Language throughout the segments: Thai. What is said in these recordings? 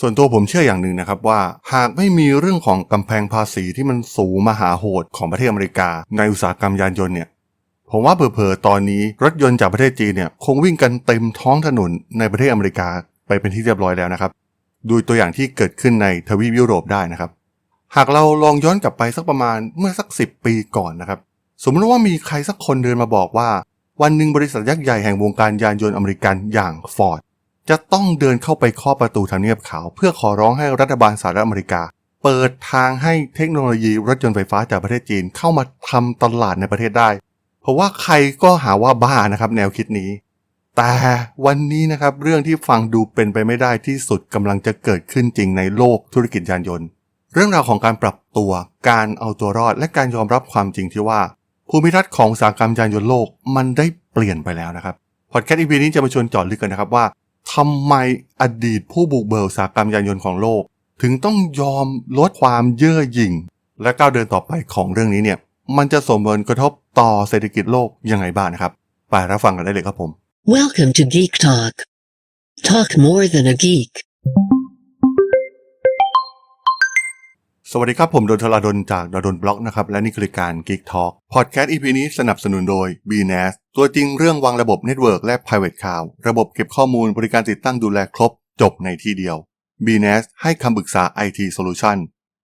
ส่วนตัวผมเชื่ออย่างหนึ่งนะครับว่า หากไม่มีเรื่องของกำแพงภาษีที่มันสูงมหาโหดของประเทศอเมริกา ในอุตสาหกรรมยานยนต์เนี่ยผมว่าเผลอๆตอนนี้รถยนต์จากประเทศจีนเนี่ยคงวิ่งกันเต็มท้องถนนในประเทศอเมริกาไปเป็นที่เรียบร้อยแล้วนะครับ ดูตัวอย่างที่เกิดขึ้นในทวีปยุโรปได้นะครับ หากเราลองย้อนกลับไปสักประมาณเมื่อสัก 10 ปีก่อนนะครับ สมมติว่ามีใครสักคนเดินมาบอกว่า วันหนึ่งบริษัทยักษ์ใหญ่แห่งวงการยานยนต์อเมริกันอย่างฟอร์ด จะต้องเดินเข้าไปเคาะประตูทำเนียบขาว เพื่อขอร้องให้รัฐบาลสหรัฐอเมริกา เปิดทางให้เทคโนโลยีรถยนต์ไฟฟ้าจากประเทศจีนเข้ามาทำตลาดในประเทศได้ เพราะว่าใครก็หาว่าบ้านะครับแนวคิดนี้ แต่วันนี้นะครับเรื่องที่ฟังดูเป็นไปไม่ได้ที่สุดกำลังจะเกิดขึ้นจริงในโลกธุรกิจยานยนต์ เรื่องราวของการปรับตัวการเอาตัวรอดและการยอมรับความจริงที่ว่า ภูมิทัศน์ของอุตสาหกรรมยานยนต์โลกมันได้เปลี่ยนไปแล้วนะครับพอดแคสต์อีพีนี้จะมาชวนจอดลึกกันนะครับว่า ทำไมอดีตผู้บุกเบิกอุตสากรรมยานยนต์ของโลก ถึงต้องยอมลดความเย่อหยิ่ง และก้าวเดินต่อไปของเรื่องนี้เนี่ยมันจะส่งผลกระทบต่อเศรษฐกิจโลกยังไงบ้างนะครับ ไปรับฟังกันได้เลยครับผม Welcome to Geek Talk. Talk more than a geek. สวัสดีครับ ผมดนทราดนจากดนบล็อกนะครับ และนี่คือรายการ Geek Talk พอดแคสต์ EP นี้สนับสนุนโดย BNAS ตัวจริงเรื่องวางระบบเน็ตเวิร์กและ Private Cloud ระบบเก็บข้อมูลบริการติดตั้งดูแลครบ จบในที่เดียว BNAS ให้คำปรึกษา IT Solution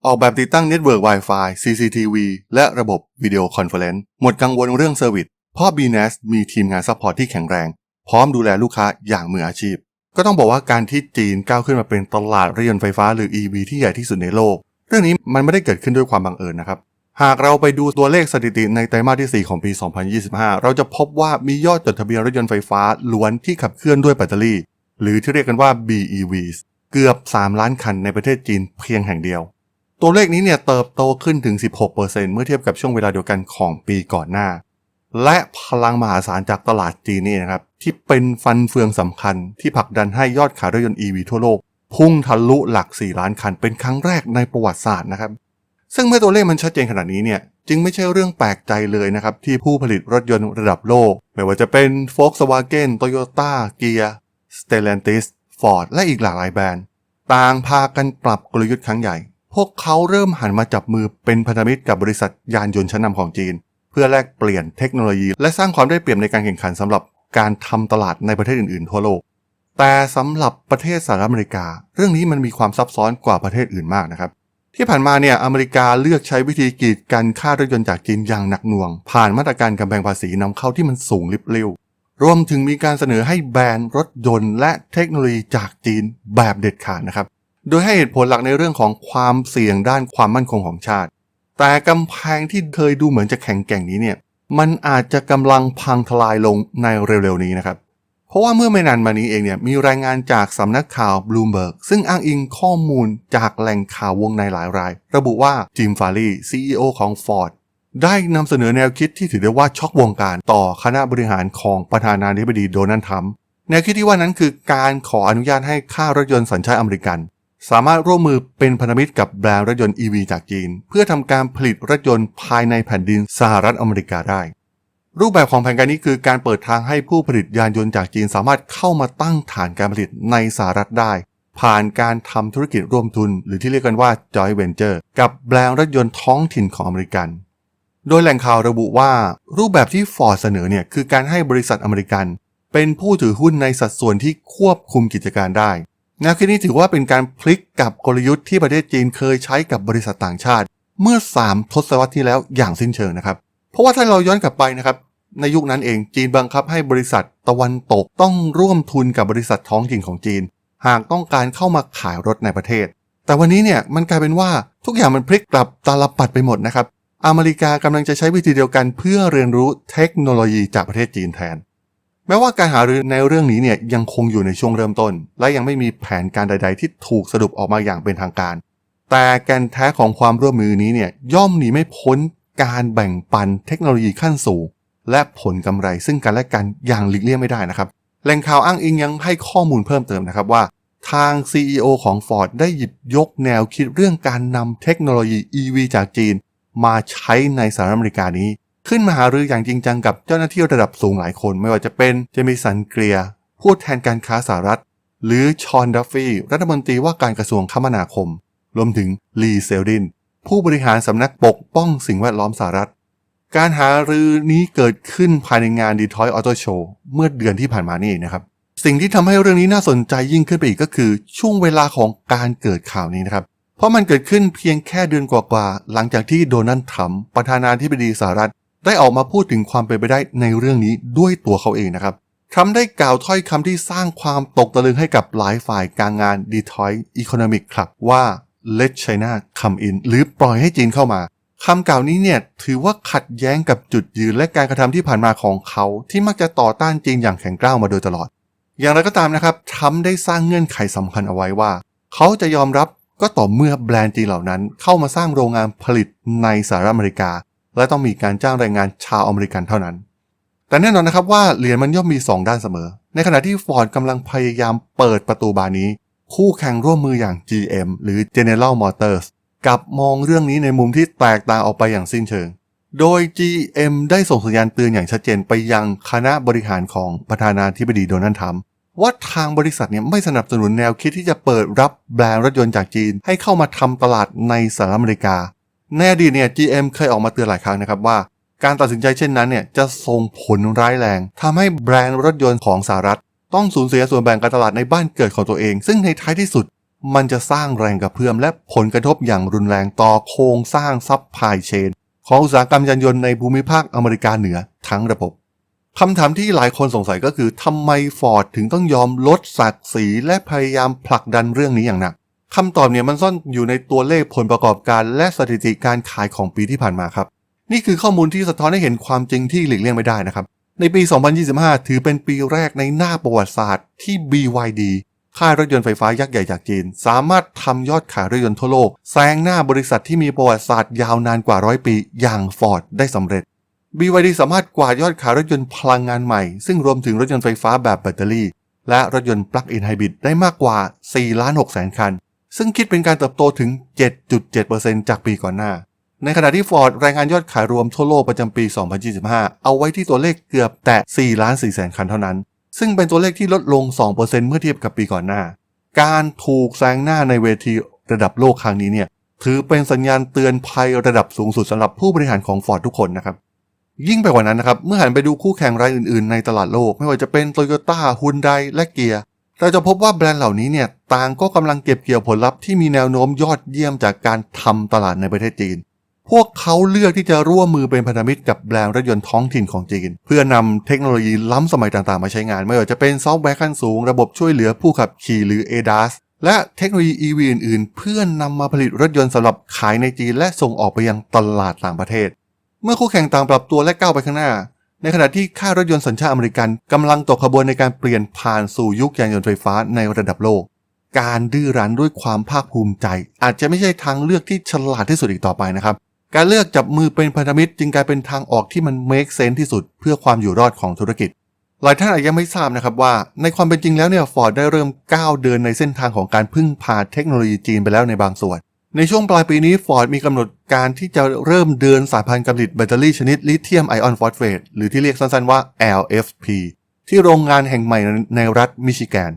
ออกแบบติดตั้ง Network Wi-Fi CCTV และระบบวิดีโอคอนเฟอเรนซ์หมดกังวลเรื่องเซอร์วิสเพราะ BNAS มีทีมงานซัพพอร์ตที่แข็งแรง พร้อมดูแลลูกค้าอย่างมืออาชีพ ก็ต้องบอกว่าการที่จีนก้าวขึ้นมาเป็นตลาดรถยนต์ไฟฟ้าหรือ EV ที่ใหญ่ที่สุดในโลก รื่องนี้มันไม่ได้เกิดขึ้นด้วยความบังเอิญนะครับ หากเราไปดูตัวเลขสถิติในไตรมาสที่ 4 ของปี 2025 เราจะพบว่ามียอดจดทะเบียนรถยนต์ไฟฟ้าล้วนที่ขับเคลื่อนด้วยแบตเตอรี่ หรือที่เรียกกันว่า BEVs เกือบ 3 ล้านคันในประเทศจีนเพียงแห่งเดียว ตัวเลขนี้เนี่ยเติบโตขึ้นถึง 16%เมื่อเทียบกับช่วงเวลาเดียวกันของปีก่อนหน้า และพลังมหาศาลจากตลาดจีนนี่นะครับที่เป็นฟันเฟืองสำคัญที่ผลักดันให้ยอดขายรถยนต์ EV ทั่วโลก พุ่งทะลุหลัก 4 ล้านคันเป็นครั้งแรกในประวัติศาสตร์นะครับ ซึ่งเมื่อตัวเลขมันชัดเจนขนาดนี้เนี่ยจึงไม่ใช่เรื่องแปลกใจเลยนะครับ ที่ผู้ผลิตรถยนต์ระดับโลก ไม่ว่าจะเป็น Volkswagen Toyota Kia Stellantis Ford และอีกหลากหลายแบรนด์ ต่างพากันปรับกลยุทธ์ครั้งใหญ่ พวกเขาเริ่มหันมาจับมือเป็นพันธมิตรกับบริษัทยานยนต์ชั้นนำของจีน เพื่อแลกเปลี่ยนเทคโนโลยี และสร้างความได้เปรียบในการแข่งขันสำหรับการทำตลาดในประเทศอื่นๆทั่วโลก แต่สำหรับประเทศสหรัฐอเมริกา เรื่องนี้มันมีความซับซ้อนกว่าประเทศอื่นมากนะครับ ที่ผ่านมาเนี่ยอเมริกาเลือกใช้วิธีกีดกันค่ารถยนต์จากจีนอย่างหนักหน่วง ผ่านมาตรการกำแพงภาษีนำเข้าที่มันสูงลิบลิ่วรวมถึงมีการเสนอให้แบนรถยนต์และเทคโนโลยีจากจีนแบบเด็ดขาดนะครับ โดยให้เหตุผลหลักในเรื่องของความเสี่ยงด้านความมั่นคงของชาติ แต่กำแพงที่เคยดูเหมือนจะแข็งแกร่งนี้เนี่ย มันอาจจะกำลังพังทลายลงในเร็วๆนี้นะครับ เพราะว่าเมื่อไม่นานมานี้เองเนี่ยมีรายงานจากสำนักข่าวบลูเบิร์กซึ่งอ้างอิงข้อมูลจากแหล่งข่าววงในหลายราย ระบุว่าจิมฟารี CEO ของ Ford ได้นำเสนอแนวคิดที่ถือได้ว่าช็อกวงการต่อคณะบริหารของประธานาธิบดีโดนัลด์ทรัมป์แนวคิดที่ว่านั้นคือการขออนุญาตให้ค่ารถยนต์สัญชาติอเมริกัน สามารถร่วมมือเป็นพันธมิตรกับแบรนด์รถยนต์ EV จากจีน เพื่อทำการผลิตรถยนต์ภายในแผ่นดินสหรัฐอเมริกาได้ รูปแบบของแผนการนี้คือการเปิดทางให้ผู้ผลิตยานยนต์จากจีนสามารถเข้ามาตั้งฐานการผลิตในสหรัฐได้ ผ่านการทำธุรกิจร่วมทุน หรือที่เรียกกันว่า joint venture กับแบรนด์รถยนต์ท้องถิ่นของอเมริกัน โดยแหล่งข่าวระบุว่า รูปแบบที่ฟอร์ดเสนอเนี่ยคือการให้บริษัทอเมริกัน เป็นผู้ถือหุ้นในสัดส่วนที่ควบคุมกิจการได้แนวคิดนี้ถือว่าเป็นการพลิกกับกลยุทธ์ที่ประเทศจีนเคยใช้กับบริษัทต่างชาติ เมื่อ 3 ทศวรรษที่แล้วอย่างสิ้นเชิงนะครับ เพราะว่าถ้าเราย้อนกลับไปนะครับในยุคนั้นเองจีนบังคับให้บริษัทตะวันตกต้องร่วมทุนกับบริษัทท้องถิ่นของจีน หากต้องการเข้ามาขายรถในประเทศ แต่วันนี้เนี่ยมันกลายเป็นว่าทุกอย่างมันพลิกกลับตาลปัดไปหมดนะครับอเมริกากำลังจะใช้วิธีเดียวกันเพื่อเรียนรู้เทคโนโลยีจากประเทศจีนแทน แม้ว่าการหารือในเรื่องนี้เนี่ยยังคงอยู่ในช่วงเริ่มต้น และยังไม่มีแผนการใด ๆ ที่ถูกสรุปออกมาอย่างเป็นทางการ แต่แกนแท้ของความร่วมมือนี้เนี่ยย่อมหนีไม่พ้น การแบ่งปันเทคโนโลยีขั้นสูง และผลกำไรซึ่งกันและกันอย่างหลีกเลี่ยงไม่ได้นะครับแหล่งข่าวอ้างอิงยังให้ข้อมูลเพิ่มเติมนะครับว่า ทาง CEO ของ Ford ได้หยิบยกแนวคิดเรื่องการนำเทคโนโลยี EV จากจีน มาใช้ในสหรัฐอเมริกานี้ ขึ้นมาหารืออย่างจริงจังกับเจ้าหน้าที่ระดับสูงหลายคน ไม่ว่าจะเป็นเจมิสันเกรียผู้แทนการค้าสหรัฐ หรือชอนดัฟฟี่รัฐมนตรีว่าการกระทรวงคมนาคม รวมถึงลีเซลดิน ผู้บริหารสำนักปกป้องสิ่งแวดล้อมสหรัฐ การหารือนี้เกิดขึ้นภายในงาน Detroit Auto Show เมื่อเดือนที่ผ่านมานี่เองนะครับ สิ่งที่ทำให้เรื่องนี้น่าสนใจยิ่งขึ้นไปอีกก็คือ ช่วงเวลาของการเกิดข่าวนี้นะครับ เพราะมันเกิดขึ้นเพียงแค่เดือนกว่าๆหลังจากที่โดนัลด์ทรัมป์ประธานาธิบดีสหรัฐ ได้ออกมาพูดถึงความเป็นไปได้ในเรื่องนี้ด้วยตัวเขาเองนะครับทรัมป์ได้กล่าวถ้อยคำที่สร้างความตกตะลึงให้กับหลายฝ่ายกลางงาน Detroit Economic Club ว่า Let China come in หรือปล่อยให้จีนเข้ามาคำกล่าวนี้เนี่ยถือว่าขัดแย้งกับจุดยืนและการกระทำที่ผ่านมาของเขา ที่มักจะต่อต้านจีนอย่างแข็งกร้าวมาโดยตลอด อย่างไรก็ตามนะครับทรัมป์ได้สร้างเงื่อนไขสำคัญเอาไว้ว่า เขาจะยอมรับก็ต่อเมื่อแบรนด์จีนเหล่านั้น เข้ามาสร้างโรงงานผลิตในสหรัฐอเมริกา และต้องมีการจ้างแรงงานชาวอเมริกันเท่านั้น แต่แน่นอนนะครับว่าเหรียญมันย่อมมี 2 ด้านเสมอ ในขณะที่ฟอร์ดกำลังพยายามเปิดประตูบานนี้ คู่แข่งร่วมมืออย่าง GM หรือ General Motors กับมองเรื่องนี้ในมุมที่แตกต่างออกไปอย่างสิ้นเชิง โดย GM ได้ส่งสัญญาณเตือนอย่างชัดเจนไปยังคณะบริหารของประธานาธิบดีโดนัลด์ทรัมป์ว่าทางบริษัทเนี่ยไม่สนับสนุนแนวคิดที่จะเปิดรับแบรนด์รถยนต์จากจีน ให้เข้ามาทำตลาดในสหรัฐอเมริกาในอดีตเนี่ย GM เคยออกมาเตือนหลายครั้งนะครับว่า การตัดสินใจเช่นนั้นเนี่ยจะส่งผลร้ายแรงทำให้แบรนด์รถยนต์ของสหรัฐ ต้องสูญเสียส่วนแบ่งการตลาดในบ้านเกิดของตัวเอง ซึ่งในท้ายที่สุดมันจะสร้างแรงกระเพื่อมและผลกระทบอย่างรุนแรงต่อโครงสร้างซับพลายเชน ของอุตสาหกรรมยานยนต์ในภูมิภาคอเมริกาเหนือทั้งระบบคำถามที่หลายคนสงสัยก็คือทำไมฟอร์ดถึงต้องยอมลดศักดิ์ศรีและพยายามผลักดันเรื่องนี้อย่างหนักคำตอบเนี่ยมันซ่อนอยู่ในตัวเลขผลประกอบการและสถิติการขายของปีที่ผ่านมาครับ นี่คือข้อมูลที่สะท้อนให้เห็นความจริงที่หลีกเลี่ยงไม่ได้นะครับ ในปี 2025 ถือเป็นปีแรกในหน้าประวัติศาสตร์ที่ BYD ค่ายรถยนต์ไฟฟ้ายักษ์ใหญ่จากจีน สามารถทำยอดขายรถยนต์ทั่วโลก แซงหน้าบริษัทที่มีประวัติศาสตร์ยาวนานกว่าร้อยปี อย่าง Ford ได้สำเร็จ BYD สามารถกวาดยอดขายรถยนต์พลังงานใหม่ ซึ่งรวมถึงรถยนต์ไฟฟ้าแบบแบตเตอรี่ และรถยนต์ปลั๊กอินไฮบริดได้มากกว่า 4 ล้าน6แสนคัน ซึ่งคิดเป็นการเติบโตถึง 7.7%จากปีก่อนหน้า ในขณะที่ Ford รายงานยอดขายรวมทั่วโลกประจำปี 2025 เอาไว้ที่ตัวเลขเกือบแตะ 4 ล้าน4แสนคันเท่านั้น ซึ่งเป็นตัวเลขที่ลดลง 2%เมื่อเทียบกับปีก่อนหน้า การถูกแซงหน้าในเวทีระดับโลกครั้งนี้เนี่ยถือเป็นสัญญาณเตือนภัยระดับสูงสุดสำหรับผู้บริหารของ Ford ทุกคนนะครับยิ่งไปกว่านั้นนะครับ เมื่อหันไปดูคู่แข่งรายอื่นๆ ในตลาดโลก ไม่ว่าจะเป็น Toyota, Hyundai และเกียร์เราจะพบว่าแบรนด์เหล่านี้เนี่ยต่างก็กำลังเก็บเกี่ยวผลลัพธ์ที่มีแนวโน้มยอดเยี่ยมจากการทำตลาดในประเทศจีน พวกเขาเลือกที่จะร่วมมือเป็นพันธมิตรกับแบรนด์รถยนต์ท้องถิ่นของจีน เพื่อนำเทคโนโลยีล้ำสมัยต่างๆ มาใช้งาน ไม่ว่าจะเป็นซอฟต์แวร์ขั้นสูง ระบบช่วยเหลือผู้ขับขี่หรือ ADAS และเทคโนโลยี EV อื่นๆ เพื่อนนำมาผลิตรถยนต์สำหรับขายในจีนและส่งออกไปยังตลาดต่างประเทศ เมื่อคู่แข่งต่างปรับตัวและก้าวไปข้างหน้า ในขณะที่ค่ายรถยนต์สัญชาติอเมริกันกำลังตกขบวนในการเปลี่ยนผ่านสู่ยุคยานยนต์ไฟฟ้าในระดับโลก การดื้อรั้นด้วยความภาคภูมิใจ อาจจะไม่ใช่ทางเลือกที่ฉลาดที่สุดอีกต่อไปนะครับ การเลือกจับมือเป็นพันธมิตรจึงกลายเป็นทางออกที่มัน make sense ที่สุดเพื่อความอยู่รอดของธุรกิจ หลายท่านอาจยังไม่ทราบนะครับว่า ในความเป็นจริงแล้วเนี่ยฟอร์ดได้เริ่มก้าวเดินในเส้นทางของการพึ่งพาเทคโนโลยีจีนไปแล้วในบางส่วน ในช่วงปลายปีนี้ฟอร์ดมีกำหนดการที่จะเริ่มเดินสายพันธุ์การผลิตแบตเตอรี่ชนิดลิเธียมไอออนฟอสเฟตหรือที่เรียกสั้นๆว่า LFP ที่โรงงานแห่งใหม่ในรัฐมิชิแกน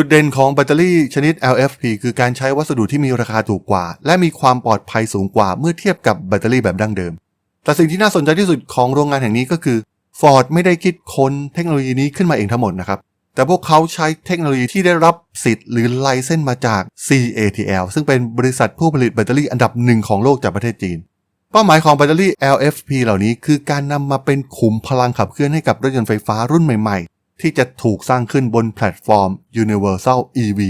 จุดเด่นของแบตเตอรี่ชนิด LFP คือการใช้วัสดุที่มีราคาถูกกว่า และมีความปลอดภัยสูงกว่าเมื่อเทียบกับแบตเตอรี่แบบดั้งเดิม แต่สิ่งที่น่าสนใจที่สุดของโรงงานแห่งนี้ก็คือ Ford ไม่ได้คิดค้นเทคโนโลยีนี้ขึ้นมาเองทั้งหมดนะครับ แต่พวกเขาใช้เทคโนโลยีที่ได้รับสิทธิ์หรือไลเซนส์มาจาก CATL ซึ่งเป็นบริษัทผู้ผลิตแบตเตอรี่อันดับหนึ่งของโลกจากประเทศจีน เป้าหมายของแบตเตอรี่ LFP เหล่านี้คือการนำมาเป็นขุมพลังขับเคลื่อนให้กับรถยนต์ไฟฟ้ารุ่นใหม่ๆ ที่จะถูกสร้างขึ้นบนแพลตฟอร์ม Universal EV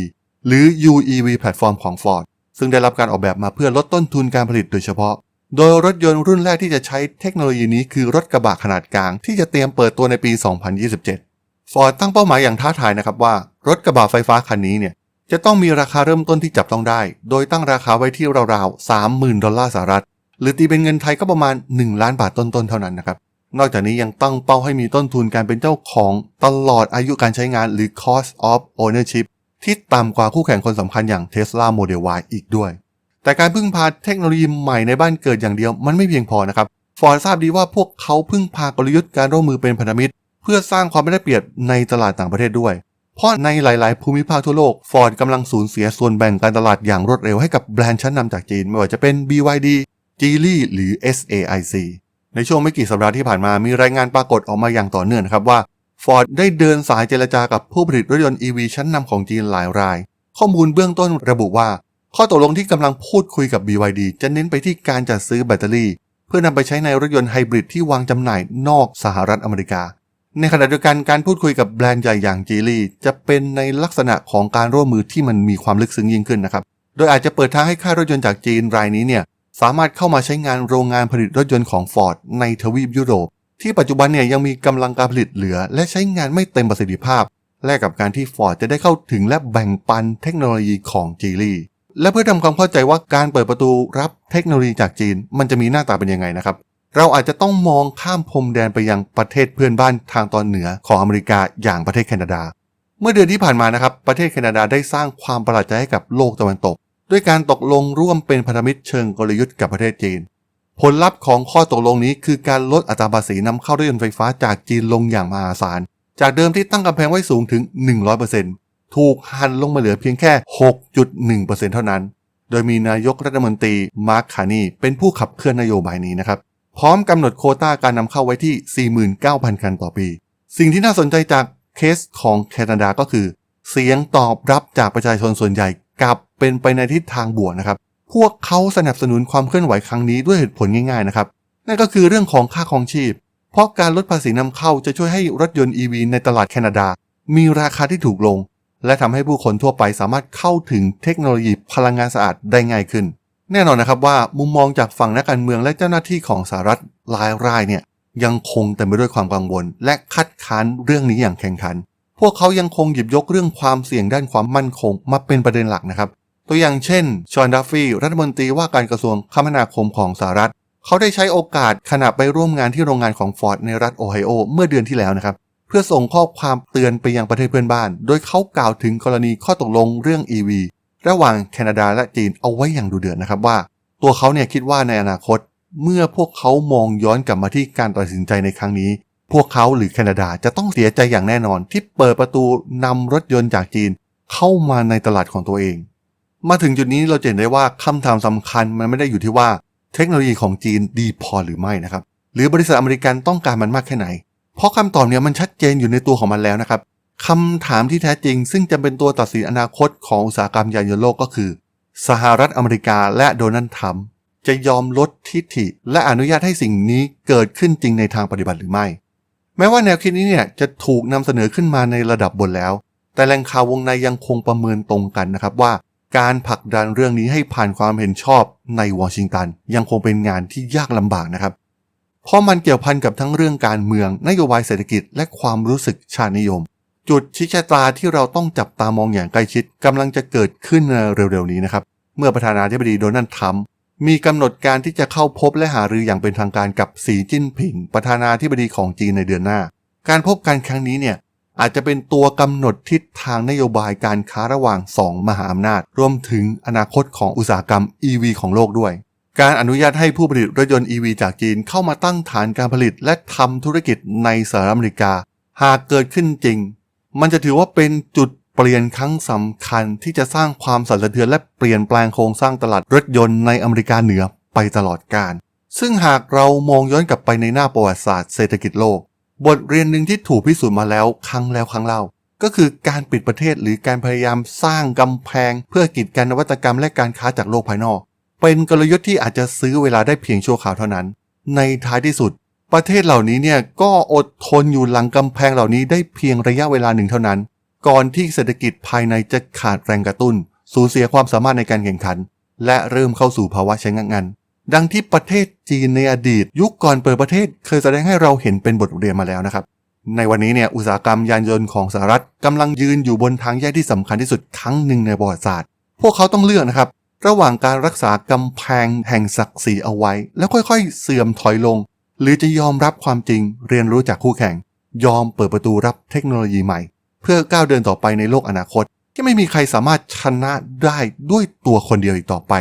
หรือ UEV แพลตฟอร์มของ Ford ซึ่งได้รับการออกแบบมาเพื่อลดต้นทุนการผลิตโดยเฉพาะ โดยรถยนต์รุ่นแรกที่จะใช้เทคโนโลยีนี้คือรถกระบะขนาดกลางที่จะเตรียมเปิดตัวในปี 2027 Ford ตั้งเป้าหมายอย่างท้าทายนะครับว่ารถกระบะไฟฟ้าคันนี้เนี่ยจะต้องมีราคาเริ่มต้นที่จับต้องได้ โดยตั้งราคาไว้ที่ราวๆ 30,000 ดอลลาร์สหรัฐ หรือตีเป็นเงินไทยก็ประมาณ 1 ล้านบาทต้นๆ เท่านั้นนะครับ นอกจากนี้ยังตั้งเป้าให้มีต้นทุนการเป็นเจ้าของตลอดอายุการใช้งานหรือ cost of ownership ที่ต่ำกว่าคู่แข่งคนสำคัญอย่าง Tesla Model Y อีกด้วย แต่การพึ่งพาเทคโนโลยีใหม่ในบ้านเกิดอย่างเดียวมันไม่เพียงพอนะครับ ฟอร์ดทราบดีว่าพวกเขาพึ่งพากลยุทธ์การร่วมมือเป็นพันธมิตร เพื่อสร้างความไม่ได้เปรียบในตลาดต่างประเทศด้วย เพราะในหลาย ๆ ภูมิภาคทั่วโลก Ford กำลังสูญเสียส่วนแบ่งการตลาดอย่างรวดเร็วให้กับแบรนด์ชั้นนำจากจีนไม่ว่าจะเป็น BYD, Geely หรือ SAIC ในช่วงไม่กี่สัปดาห์ที่ผ่านมามีรายงานปรากฏออกมาอย่างต่อเนื่องครับว่า Ford ได้เดินสายเจรจากับผู้ผลิตรถยนต์ EV ชั้นนำของจีนหลายราย ข้อมูลเบื้องต้นระบุว่า ข้อตกลงที่กำลังพูดคุยกับ BYD จะเน้นไปที่การจัดซื้อแบตเตอรี่ เพื่อนำไปใช้ในรถยนต์ไฮบริดที่วางจำหน่ายนอกสหรัฐอเมริกา ในขณะเดียวกันการพูดคุยกับแบรนด์ใหญ่อย่างจีลี่จะเป็นในลักษณะของการร่วมมือที่มันมีความลึกซึ้งยิ่งขึ้นนะครับ โดยอาจจะเปิดทางให้ค่ายรถยนต์จากจีนรายนี้เนี่ย สามารถเข้ามาใช้งานโรงงานผลิตรถยนต์ของ Ford ในทวีปยุโรป ที่ปัจจุบันเนี่ยยังมีกำลังการผลิตเหลือ และใช้งานไม่เต็มประสิทธิภาพ แลกกับการที่ Ford จะได้เข้าถึงและแบ่งปันเทคโนโลยีของจีลี่และเพื่อทำความเข้าใจว่าการเปิดประตูรับเทคโนโลยีจากจีน มันจะมีหน้าตาเป็นยังไงนะครับ เราอาจจะต้องมองข้ามพรมแดนไปยังประเทศเพื่อนบ้านทางตอนเหนือของอเมริกาอย่างประเทศแคนาดา เมื่อเดือนที่ผ่านมานะครับประเทศแคนาดาได้สร้างความประหลาดใจให้กับโลกตะวันตก ด้วยการตกลงร่วมเป็นพันธมิตรเชิงกลยุทธ์กับประเทศจีน ผลลัพธ์ของข้อตกลงนี้คือการลดอัตราภาษีนำเข้ารถยนต์ไฟฟ้าจากจีนลงอย่างมหาศาล จากเดิมที่ตั้งกำแพงไว้สูงถึง 100%ถูกหั่นลงมาเหลือเพียงแค่ 6.1%เท่านั้น โดยมีนายกรัฐมนตรีมาร์คคานีเป็นผู้ขับเคลื่อนนโยบายนี้นะครับพร้อมกำหนดโคต้าการนำเข้าไว้ที่ 49,000 คันต่อปี สิ่งที่น่าสนใจจากเคสของแคนาดาก็คือ เสียงตอบรับจากประชาชนส่วนใหญ่ กลับเป็นไปในทิศทางบวกนะครับ พวกเขาสนับสนุนความเคลื่อนไหวครั้งนี้ด้วยเหตุผลง่ายๆนะครับ นั่นก็คือเรื่องของค่าครองชีพ เพราะการลดภาษีนำเข้าจะช่วยให้รถยนต์ EV ในตลาดแคนาดา มีราคาที่ถูกลง และทำให้ผู้คนทั่วไปสามารถเข้าถึงเทคโนโลยีพลังงานสะอาดได้ง่ายขึ้น แน่นอนนะครับว่ามุมมองจากฝั่งนักการเมืองและเจ้าหน้าที่ของสหรัฐหลายรายเนี่ยยังคงเต็มไปด้วยความกังวล และคัดค้านเรื่องนี้อย่างแข่งขัน พวกเขายังคงหยิบยกเรื่องความเสี่ยงด้านความมั่นคงมาเป็นประเด็นหลักนะครับ ตัวอย่างเช่น ชอนดัฟฟี่ รัฐมนตรีว่าการกระทรวงคมนาคมของสหรัฐ เขาได้ใช้โอกาสขณะไปร่วมงานที่โรงงานของฟอร์ดในรัฐโอไฮโอเมื่อเดือนที่แล้วนะครับ เพื่อส่งข้อความเตือนไปยังประเทศเพื่อนบ้าน โดยเขากล่าวถึงกรณีข้อตกลงเรื่อง EV ระหว่างแคนาดาและจีนเอาไว้อย่างดูเดือดนะครับว่า ตัวเขาเนี่ยคิดว่าในอนาคต เมื่อพวกเขามองย้อนกลับมาที่การตัดสินใจในครั้งนี้ พวกเขาหรือแคนาดาจะต้องเสียใจอย่างแน่นอนที่เปิดประตูนำรถยนต์จากจีนเข้ามาในตลาดของตัวเอง มาถึงจุดนี้เราเห็นได้ว่าคำถามสำคัญมันไม่ได้อยู่ที่ว่าเทคโนโลยีของจีนดีพอหรือไม่นะครับ หรือบริษัทอเมริกันต้องการมันมากแค่ไหน เพราะคำตอบเนี่ยมันชัดเจนอยู่ในตัวของมันแล้วนะครับคำถามที่แท้จริง ซึ่งจะเป็นตัวตัดสินอนาคตของอุตสาหกรรมยานยนต์โลกก็คือ สหรัฐอเมริกาและโดนัลด์ทรัมป์จะยอมลดทิฐิ และอนุญาตให้สิ่งนี้เกิดขึ้นจริงในทางปฏิบัติหรือไม่ แม้ว่าแนวคิดนี้เนี่ยจะถูกนำเสนอขึ้นมาในระดับบนแล้ว แต่แหล่งข่าววงในยังคงประเมินตรงกันนะครับว่า การผลักดันเรื่องนี้ให้ผ่านความเห็นชอบในวอชิงตันยังคงเป็นงานที่ยากลำบากนะครับ เพราะมันเกี่ยวพันกับทั้งเรื่องการเมือง นโยบายเศรษฐกิจ และความรู้สึกชาตินิยม จุดชี้ชะตาที่เราต้องจับตามองอย่างใกล้ชิดกำลังจะเกิดขึ้นเร็วๆนี้นะครับเมื่อประธานาธิบดีโดนัลด์ทรัมป์ มีกำหนดการที่จะเข้าพบและหารืออย่างเป็นทางการกับสีจิ้นผิง ประธานาธิบดีของจีนในเดือนหน้า การพบกันครั้งนี้เนี่ยอาจจะเป็นตัวกำหนดทิศทางนโยบายการค้าระหว่าง 2 มหาอำนาจ รวมถึงอนาคตของอุตสาหกรรม EV ของโลกด้วย การอนุญาตให้ผู้ผลิตรถยนต์ EV จากจีนเข้ามาตั้งฐานการผลิตและทำธุรกิจในสหรัฐอเมริกา หากเกิดขึ้นจริง มันจะถือว่าเป็นจุด เปลี่ยนครั้งสำคัญที่จะสร้างความสั่นสะเทือนและเปลี่ยนแปลงโครงสร้างตลาดรถยนต์ในอเมริกาเหนือไปตลอดกาลซึ่งหากเรามองย้อนกลับไปในหน้าประวัติศาสตร์เศรษฐกิจโลก บทเรียนหนึ่งที่ถูกพิสูจน์มาแล้วครั้งแล้วครั้งเล่า ก็คือการปิดประเทศหรือการพยายามสร้างกำแพง เพื่อกีดกันนวัตกรรมและการค้าจากโลกภายนอก เป็นกลยุทธ์ที่อาจจะซื้อเวลาได้เพียงชั่วคราวเท่านั้น ในท้ายที่สุด ประเทศเหล่านี้เนี่ยก็อดทนอยู่หลังกำแพงเหล่านี้ได้เพียงระยะเวลาหนึ่งเท่านั้น ก่อนที่เศรษฐกิจภายในจะขาดแรงกระตุ้น สูญเสียความสามารถในการแข่งขัน และเริ่มเข้าสู่ภาวะใช้งานดังที่ประเทศจีนในอดีต ยุคก่อนเปิดประเทศเคยแสดงให้เราเห็นเป็นบทเรียนมาแล้วนะครับ ในวันนี้เนี่ยอุตสาหกรรมยานยนต์ของสหรัฐกำลังยืนอยู่บนทางแยกที่สำคัญที่สุดครั้งหนึ่งในประวัติศาสตร์ พวกเขาต้องเลือกนะครับ ระหว่างการรักษากำแพงแห่งศักดิ์ศรีเอาไว้ แล้วค่อยๆ เสื่อมถอยลง หรือจะยอมรับความจริง เรียนรู้จากคู่แข่ง ยอมเปิดประตูรับเทคโนโลยีใหม่ เพื่อก้าวเดินต่อไปในโลกอนาคต ที่ไม่มีใครสามารถชนะได้ด้วยตัวคนเดียวอีกต่อไป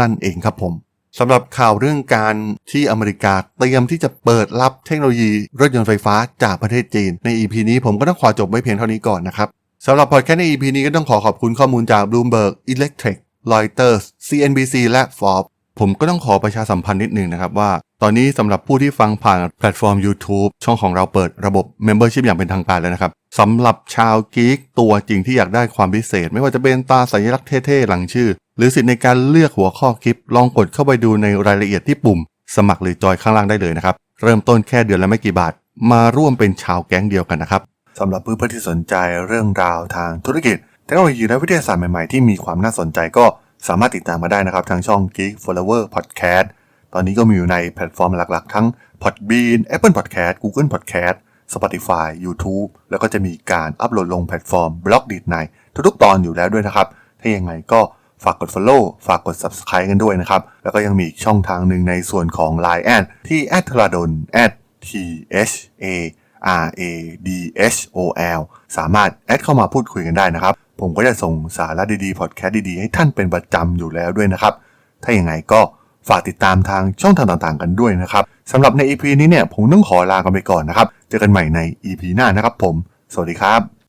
นั่นเองครับผมสำหรับข่าวเรื่องการที่อเมริกาเตรียมที่จะเปิดรับเทคโนโลยีรถยนต์ไฟฟ้าจากประเทศจีน ใน EP นี้ผมก็ต้องขอจบไว้เพียงเท่านี้ก่อนนะครับสำหรับพอดแคสต์ใน EP นี้ก็ต้องขอขอบคุณข้อมูลจาก Bloomberg, Electric, Reuters, CNBC และ Forbes ผมก็ต้องขอประชาสัมพันธ์นิดนึงนะครับว่า ตอนนี้สำหรับผู้ที่ฟังผ่านแพลตฟอร์ม YouTube ช่องของเราเปิดระบบ Membership อย่างเป็นทางการแล้วนะครับสำหรับชาวกีกตัวจริงที่อยากได้ความพิเศษ ไม่ว่าจะเป็นตาสัญลักษณ์เท่ๆหลังชื่อ หรือสิทธิ์ในการเลือกหัวข้อคลิป ลองกดเข้าไปดูในรายละเอียดที่ปุ่ม สมัครหรือจอยข้างล่างได้เลยนะครับเริ่มต้นแค่เดือนละไม่กี่บาท มาร่วมเป็นชาวแก๊งเดียวกันนะครับสำหรับเพื่อนๆที่สนใจเรื่องราวทางธุรกิจเทคโนโลยีและวิทยาศาสตร์ใหม่ๆที่มีความน่าสนใจก็ สามารถติดตามมาได้นะครับ ทางช่อง Geek Flower Podcast ตอนนี้ก็มีอยู่ในแพลตฟอร์มหลักๆ ทั้ง Podbean Apple Podcast Google Podcast Spotify YouTube แล้วก็จะมีการอัปโหลดลงแพลตฟอร์ม b l o g d i t ในทุกๆ ตอนอยู่แล้วด้วยนะครับ ถ้ายังไงก็ฝากกด Follow ฝากกด Subscribe กันด้วยนะครับ แล้วก็ยังมีอีกช่องทางหนึ่งในส่วนของ Line แอดที่ t h r a d o n t h a R A D H O L สามารถแอดเข้ามาพูดคุยกันได้นะครับ ผมก็จะส่งสาระดีๆพอดแคสต์ดีๆ ให้ท่านเป็นประจำอยู่แล้วด้วยนะครับ ถ้าอย่างไงก็ฝากติดตามทางช่องทางต่างๆ กันด้วยนะครับสำหรับใน EP นี้เนี่ยผมต้องขอลากันไปก่อนนะครับ เจอกันใหม่ใน EP หน้านะครับผม สวัสดีครับ